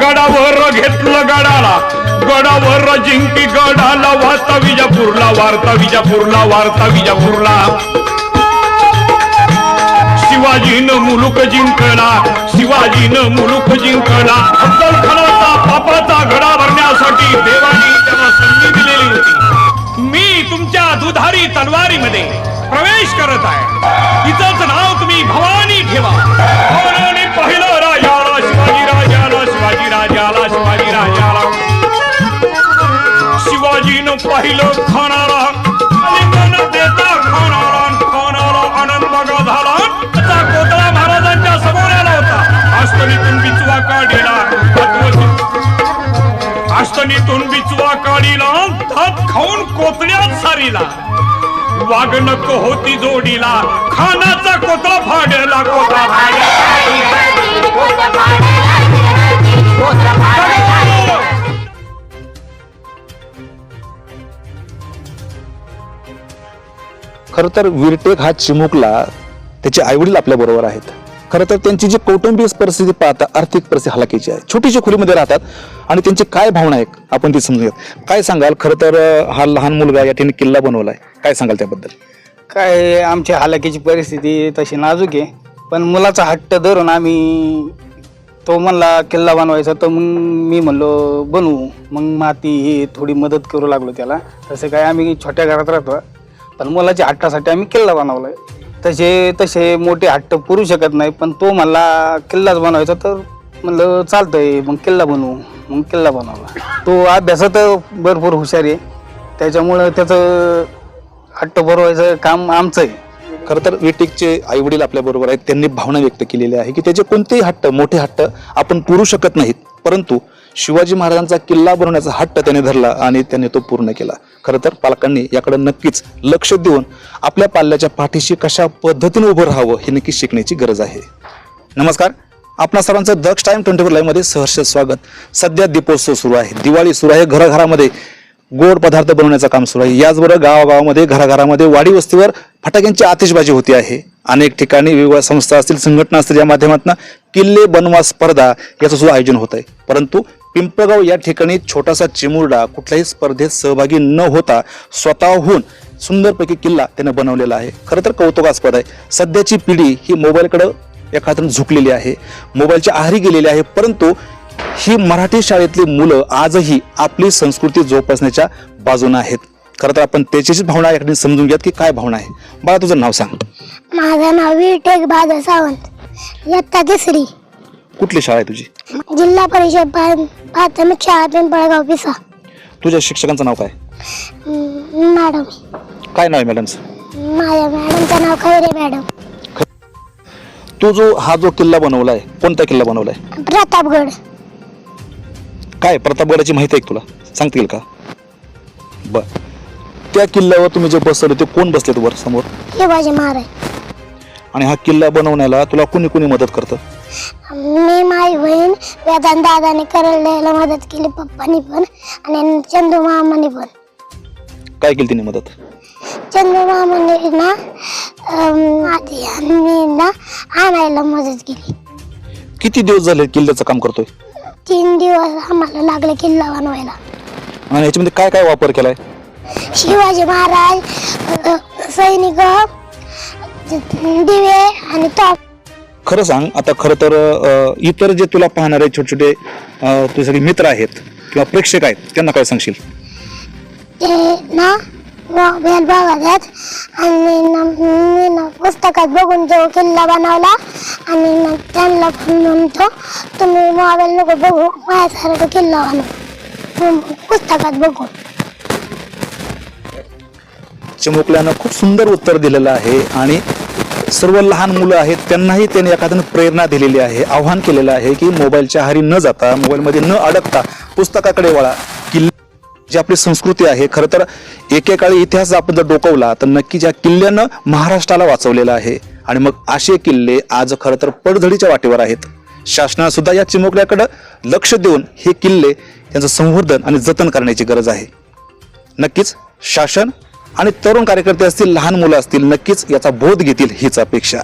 गडावर घेतलं गडाला. गडावर जिंकी गडाला वार्ता विजापूरला वारता विजापूरला वारता विजापूरला. शिवाजीनं मुलुक जिंकला शिवाजीनं मुलुक जिंकला. अफजल खानाचा पापाचा घडा भरण्यासाठी देवानी त्याला संधी दिलेली होती. मी तुमच्या दुधारी तलवारीमध्ये प्रवेश करत आहे. तिचं बिचवा काढीला धात खाऊन कोतड्यात सारीला. वागणक होती जोडीला खानाचा कोता फाडला कोता खर तर विरटेक हा चिमुकला त्याचे आईवडील आपल्या बरोबर आहेत. खरं तर त्यांची जी कौटुंबिक परिस्थिती पाहता आर्थिक परिस्थिती हलाखीची आहे. छोटीशी खोलीमध्ये राहतात आणि त्यांची काय भावना आहे आपण ती समजूयात. काय सांगाल? खरं तर हा लहान मुलगा या ठिकाणी किल्ला बनवलाय. काय सांगाल त्याबद्दल? काय आमच्या हालाकीची परिस्थिती तशी नाजूक आहे. पण मुलाचा हट्ट धरून आम्ही तो म्हणला किल्ला बनवायचा. तर मग मी म्हणलो बनवू. मग माती हे थोडी मदत करू लागलो त्याला. तसं काय आम्ही छोट्या घरात राहतो. पण मुलाच्या हट्टासाठी आम्ही किल्ला बनवला तसे तसे मोठे हट्ट पुरू शकत नाही पण तो मला किल्लाच बनवायचा तर म्हणलं चालतंय मग किल्ला बनवू मग किल्ला बनवला तो अभ्यासात भरपूर हुशार आहे. त्याच्यामुळं त्याचं हट्ट भरवायचं काम आमचं आहे खरं तर विटिकचे आई वडील आपल्या बरोबर आहेत त्यांनी भावना व्यक्त केलेली आहे की त्याचे कोणतेही हट्ट मोठे हट्ट आपण पुरू शकत नाहीत. परंतु शिवाजी महाराजांचा किल्ला बनवण्याचा हट्ट त्याने धरला आणि त्याने तो पूर्ण केला. खरं तर पालकांनी याकडे नक्कीच लक्ष देऊन आपल्या पाल्याच्या पाठीशी कशा पद्धतीने उभं राहावं हे नक्की शिकण्याची गरज आहे. नमस्कार. आपणा सर्वांचं दक्ष टाइम ट्वेंटी फोर लाईव्हमध्ये सहर्ष स्वागत. सध्या दीपोत्सव सुरू आहे. दिवाळी सुरू आहे. घराघरामध्ये गोड पदार्थ बनवण्याचं काम सुरू आहे. याचबरोबर गावागावामध्ये घराघरामध्ये वाडी वस्तीवर फटाक्यांची आतिषबाजी होती आहे. अनेक ठिकाणी विविध संस्था असतील संघटना असतील या माध्यमातून किल्ले बनवा स्पर्धा याचं सुद्धा आयोजन होत आहे. परंतु पिंपळगाव या ठिकाणी छोटासा चिमुरडा कुठल्याही स्पर्धेत सहभागी न होता स्वतःहून सुंदरपैकी किल्ला त्यानं बनवलेला आहे. खरं तर कौतुकास्पद आहे. सध्याची पिढी ही मोबाईलकडं एखादं झुकलेली आहे. मोबाईलच्या आहारी गेलेली आहे परंतु ही मराठी शाळेतली मुलं आजही आपली संस्कृती जोपासण्याच्या बाजूने आहेत. खरं तर आपण त्याचीच भावना याकडे समजून घ्यात की काय भावना आहे. बाळा तुझं नाव सांग. माझं नाव विटेक बाजा सावंत इयत्ता तिसरी. कुठली शाळा आहे तुझी? जिल्हा परिषद प्रा- प्राथमिक शाळा पिंपळगाव पिसा तुझ्या शिक्षकांचं नाव काय? मॅडम. काय नाव आहे मॅडमचं? माझ्या मॅडमचं नाव खैरे मॅडम. तू जो हा जो किल्ला बनवलाय कोणता किल्ला बनवलाय? प्रतापगड. काय प्रतापगडाची माहिती आहे का तुला? सांगता येईल का? बर. त्या किल्ल्यावर तुम्ही जे बसवले ते कोण बसले वर समोर? शिवाजी महाराज. आणि हा किल्ला बनवण्याला तुला कुणी कुणी मदत करतं? मी माझी बहीण वेदांत दादाने करायला मदत केली पप्पानी पण आणि चंदू मामाने पण. काय केली तिने मदत? चंदू मामाने ना आधी आणि ना आणायला मदत केली. किती दिवस झाले किल्ल्याचं काम करतोय? तीन दिवस आम्हाला लागले किल्ला बनवायला. आणि ह्याच्यामध्ये काय काय वापर केलाय? शिवाजी महाराज अ, सैनिक दिवे आणि टॉप खरं सांग आता खरं तर अं, इतर जे तुला पाहणारे छोटे छोटे अं, तुझे सगळे मित्र आहेत किंवा प्रेक्षक आहेत त्यांना काय सांगशील? ना मोबाईल बघत आहेत आणि ना मी पुस्तकात बघून तो किल्ला बनवला आणि मग त्यांना पण म्हणतो तुम्ही मोबाईल नको बघू माझ्यासारखं किल्ला बनव पुस्तकात बघून. चिमुकल्यानं खूप सुंदर उत्तर दिलेलं आहे आणि सर्व लहान मुलं आहेत त्यांनाही त्याने एखाद्यानं प्रेरणा दिलेली आहे आव्हान केलेलं आहे की मोबाईलच्या आहारी न जाता मोबाईलमध्ये न अडकता पुस्तकाकडे वळा. किल्ले जी आपली संस्कृती आहे खरं तर एकेकाळी इतिहास आपण जर डोकवला तर नक्की ज्या किल्ल्यानं महाराष्ट्राला वाचवलेलं आहे. आणि मग असे किल्ले आज खरं तर पडझडीच्या वाटेवर आहेत. शासनानं सुद्धा या चिमुकल्याकडं लक्ष देऊन हे किल्ले त्यांचं संवर्धन आणि जतन करण्याची गरज आहे. नक्कीच शासन आणि तरुण कार्यकर्ते असतील लहान मुलं असतील नक्कीच याचा बोध घेतील हीच अपेक्षा.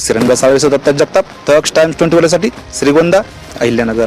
श्रीरंग सावेस दत्ता जगताप तक्ष टाइम्स ट्वेंटी साठी श्रीगोंदा अहिल्यानगर.